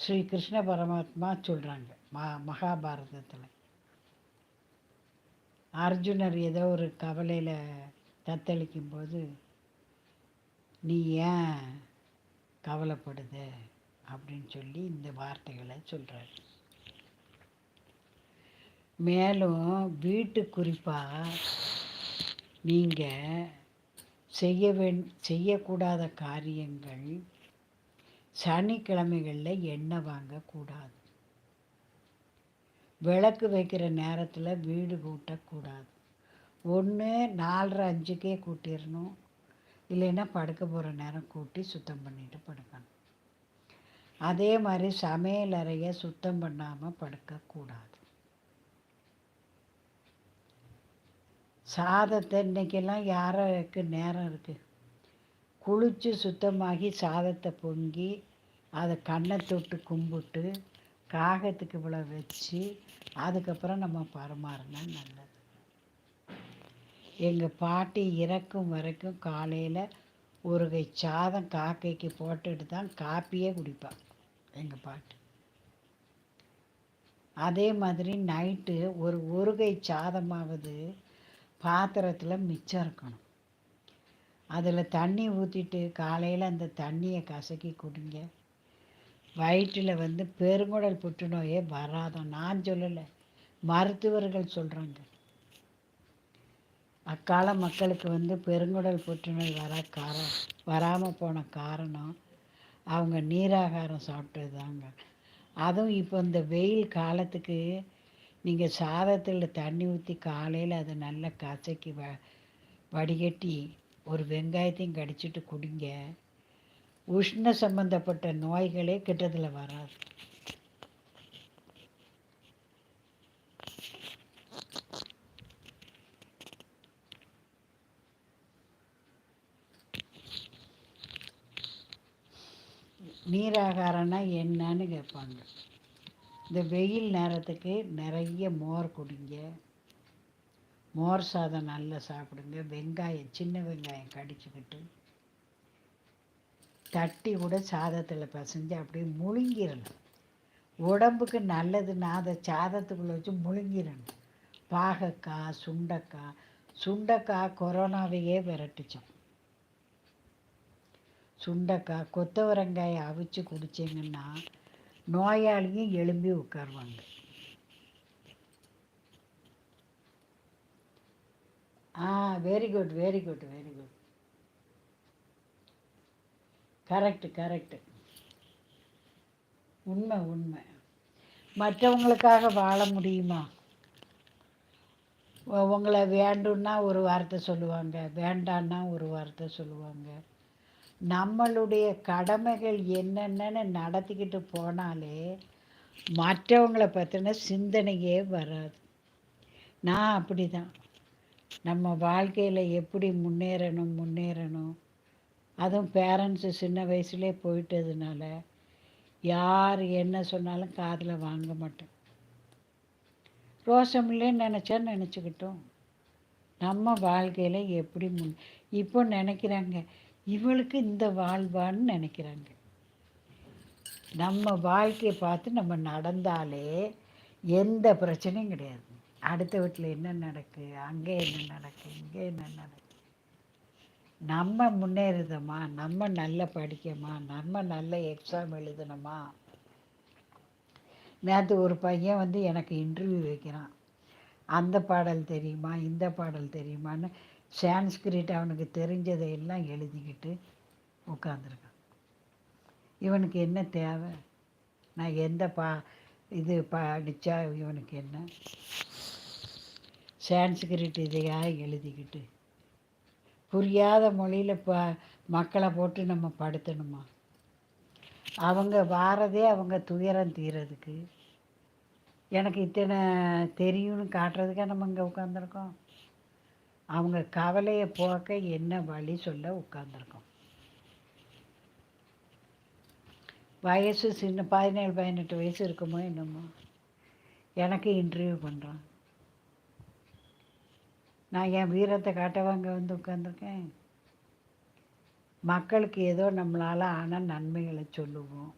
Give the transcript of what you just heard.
ஸ்ரீ கிருஷ்ண பரமாத்மா சொல்கிறாங்க ம மகாபாரதத்தில். அர்ஜுனர் ஏதோ ஒரு கவலையில் தத்தளிக்கும் போது நீ ஏன் கவலைப்படுத? அப்படின்னு சொல்லி இந்த வார்த்தைகளை சொல்கிறார் மேலும் வீட்டு குறிப்பாக நீங்கள் செய்ய வேண் செய்யக்கூடாத காரியங்கள் சனிக்கிழமைகளில் எண்ணெய் வாங்கக்கூடாது. விளக்கு வைக்கிற நேரத்தில் வீடு கூட்டக்கூடாது. ஒன்று நாலரை அஞ்சுக்கே கூட்டிடணும் இல்லைன்னா படுக்க போகிற நேரம் கூட்டி சுத்தம் பண்ணிட்டு படுக்கணும். அதே மாதிரி சமையல் அறையை சுத்தம் பண்ணாமல் படுக்கக்கூடாது. சாதத்தை இன்றைக்கெல்லாம் யாருக்கு நேரம் இருக்குது குளித்து சுத்தமாகி சாதத்தை பொங்கி அதை கண்ணை தொட்டு கும்பிட்டு காகத்துக்கு இவ்வளோ வச்சு அதுக்கப்புறம் நம்ம பரிமாறினா நல்லது. எங்கள் பாட்டி இறக்கும் வரைக்கும் காலையில் ஒரு கை சாதம் காக்கைக்கு போட்டுட்டு தான் காப்பியே குடிப்பாள் எங்கள் பாட்டி. அதே மாதிரி நைட்டு ஒரு ஒரு கை சாதமாவது பாத்திரத்தில் மிச்சம் இருக்கணும். அதில் தண்ணி ஊற்றிட்டு காலையில் அந்த தண்ணியை கசக்கி குடிங்க. வயிற்றில் வந்து பெருங்குடல் புற்றுநோயே வராதோ? நான் சொல்லலை. மருத்துவர்கள் சொல்கிறாங்க அக்கால மக்களுக்கு வந்து பெருங்குடல் புற்றுநோய் வர காரணம் வராமல் போன காரணம் அவங்க நீராகாரம் சாப்பிட்டது தாங்க அதுவும் இப்போ இந்த வெயில் காலத்துக்கு நீங்கள் சாதத்தில் தண்ணி ஊற்றி காலையில் அதை நல்லா கசக்கி வ வடிகட்டி ஒரு வெங்காயத்தையும் கடிச்சிட்டு குடிங்க. உஷ்ண சம்பந்தப்பட்ட நோய்களே கிட்டத்தில் வராது. நீராகாரம்னா என்னன்னு கேட்பாங்க. இந்த வெயில் நேரத்துக்கு நிறைய மோர் குடிங்க. மோர் சாதம் நல்லா சாப்பிடுங்க. வெங்காயம் சின்ன வெங்காயம் கடிச்சுக்கிட்டு தட்டி கூட சாதத்தில் பசைஞ்சு அப்படியே முழுங்கிடணும். உடம்புக்கு நல்லதுன்னா அதை சாதத்துக்குள்ளே வச்சு முழுங்கிடணும். பாகக்காய் சுண்டக்காய் சுண்டக்காய் கொரோனாவையே விரட்டுச்சோம். சுண்டக்காய் கொத்தவரங்காயை அவிச்சு குடிச்சிங்கன்னா நோயாளியும் எழும்பி உட்காருவாங்க. ஆ very good very good very good correct correct உண்மை உண்மை. மற்றவங்களுக்காக வாழ முடியுமா? உங்களை வேண்டும்னா ஒரு வார்த்தை சொல்லுவாங்க வேண்டான்னா ஒரு வார்த்தை சொல்லுவாங்க. நம்மளுடைய கடமைகள் என்னென்னு நடத்திக்கிட்டு போனாலே மற்றவங்கள பற்றின சிந்தனையே வராது. நான் அப்படி தான் நம்ம வாழ்க்கையில் எப்படி முன்னேறணும் முன்னேறணும்? அதுவும் பேரண்ட்ஸு சின்ன வயசுலேயே போயிட்டதுனால யார் என்ன சொன்னாலும் காதில் வாங்க மாட்டேன் ரோசமில்லே நினச்சா நினச்சிக்கிட்டோம். நம்ம வாழ்க்கையில் எப்படி முன் இப்போ நினைக்கிறாங்க இவளுக்கு இந்த வாழ்வான்னு நினைக்கிறாங்க. நம்ம வாழ்க்கையை பார்த்து நம்ம நடந்தாலே எந்த பிரச்சனையும் கிடையாது. அடுத்த வீட்டில் என்ன நடக்கு? அங்கே என்ன நடக்கு? இங்கே என்ன நடக்கு? நம்ம முன்னேறுதமா? நம்ம நல்லா படிக்கமா நம்ம நல்ல எக்ஸாம் எழுதணுமா? நேற்று ஒரு பையன் வந்து எனக்கு இன்டர்வியூ வைக்கிறான். அந்த பாடல் தெரியுமா? இந்த பாடல் தெரியுமான்னு சான்ஸ்கிரிட் அவனுக்கு தெரிஞ்சதை எல்லாம் எழுதிக்கிட்டு உட்காந்துருக்கான் இவனுக்கு என்ன தேவை? நான் எந்த பா இது படித்தா இவனுக்கு என்ன? சான்ஸ்கிரிட் இதையாக எழுதிக்கிட்டு? புரியாத மொழியில் ப மக்களை போட்டு நம்ம படுத்தணுமா? அவங்க வாரதே அவங்க துயரம் தீரதுக்கு எனக்கு இத்தனை தெரியும்னு காட்டுறதுக்காக நம்ம இங்கே உட்காந்துருக்கோம் அவங்க கவலையை போக்க என்ன வழி சொல்ல உட்காந்துருக்கோம் வயசு சின்ன பதினேழு பதினெட்டு வயசு இருக்குமோ என்னமோ. எனக்கு இன்டர்வியூ பண்ணுறான் நான் என் வீரத்தை காட்டவாங்க வந்து உட்காந்துருக்கேன் மக்களுக்கு ஏதோ நம்மளால் ஆன நன்மைகளை சொல்லுவோம்.